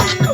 நல்ல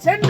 சென்று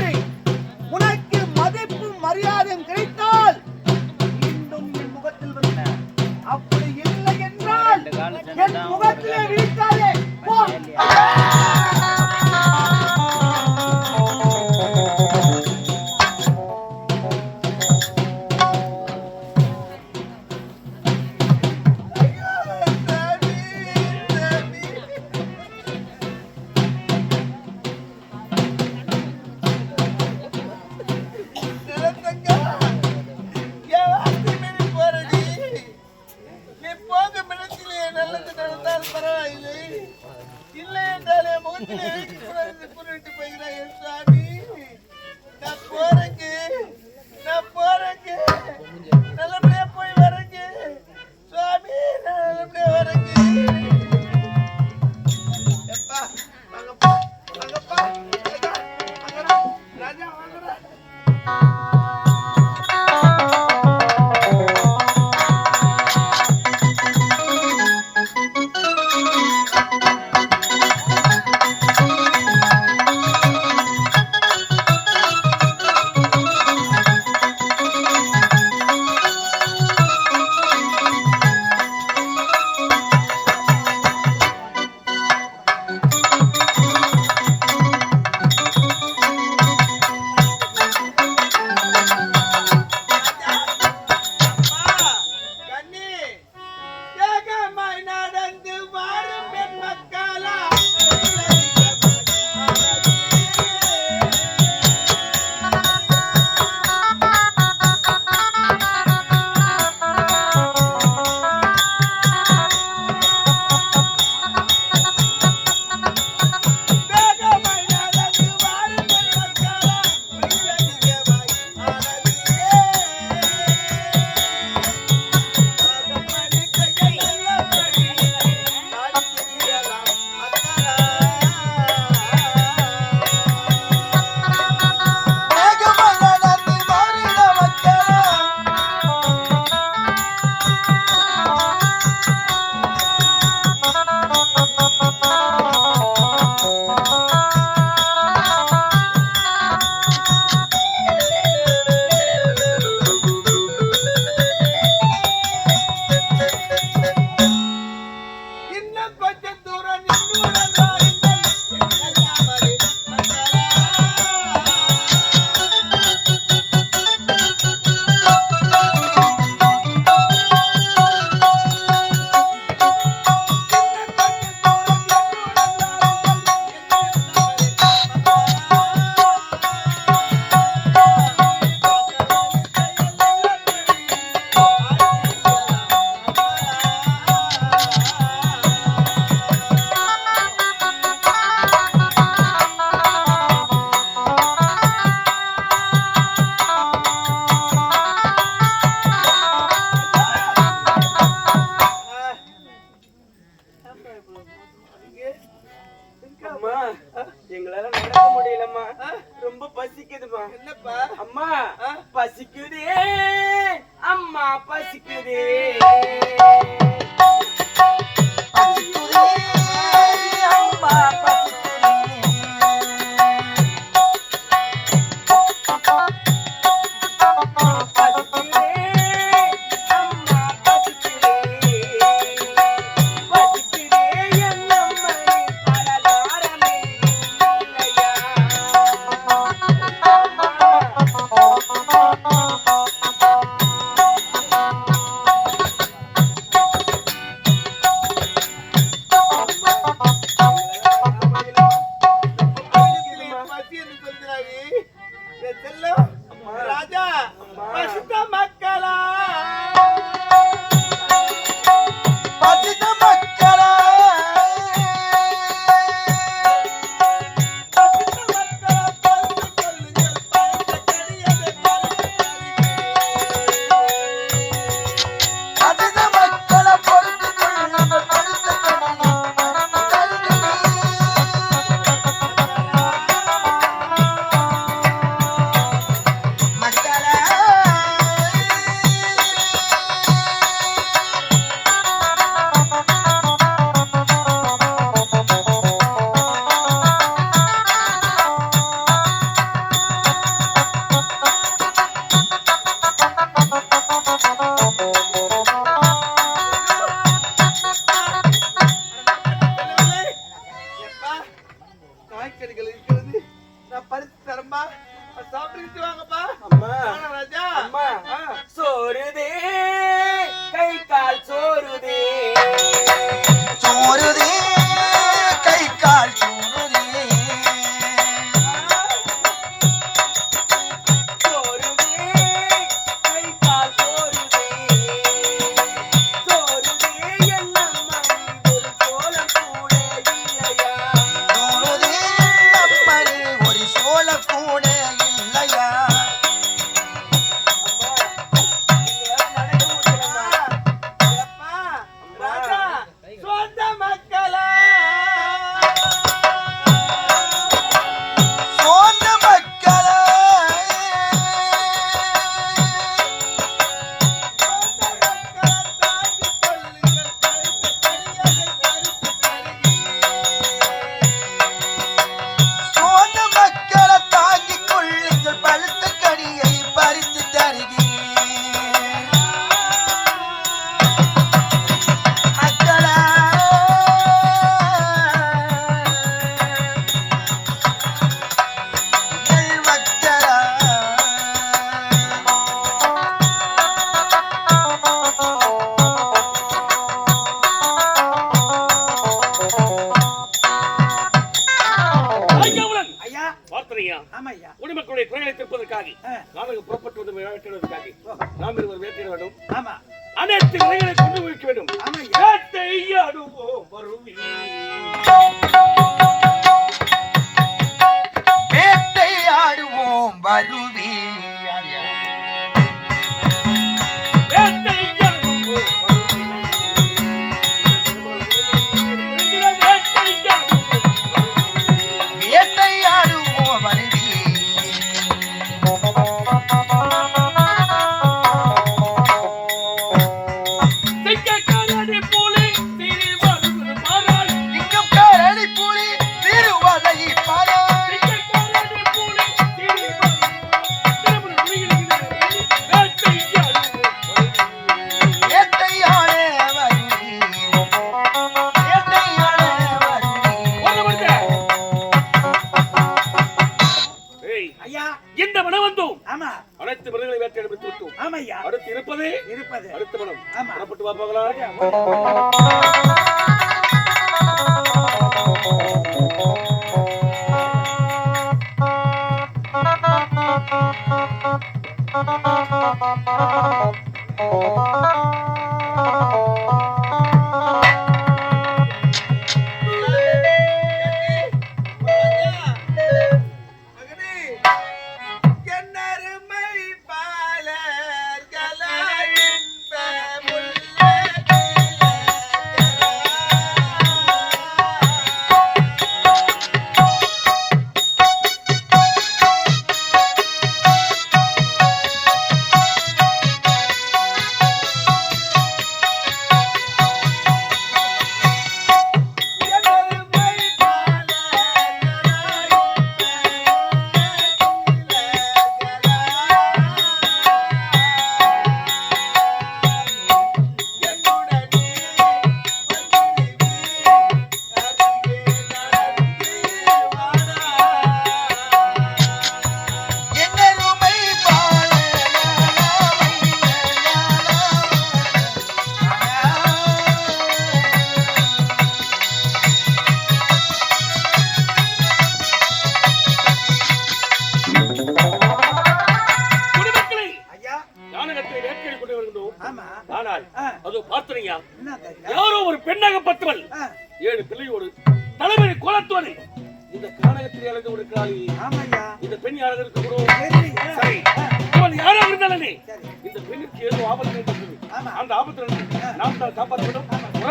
அனைத்து மிருகங்களை வேட்டையெடுத்து விட்டோம். ஆமையா? அடுத்து இருப்பது? இருப்பது. அடுத்த மனம். ஆமா. புறப்பட்டு பார்ப்பாங்களா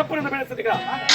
வேண்டும் புறப்பட இந்த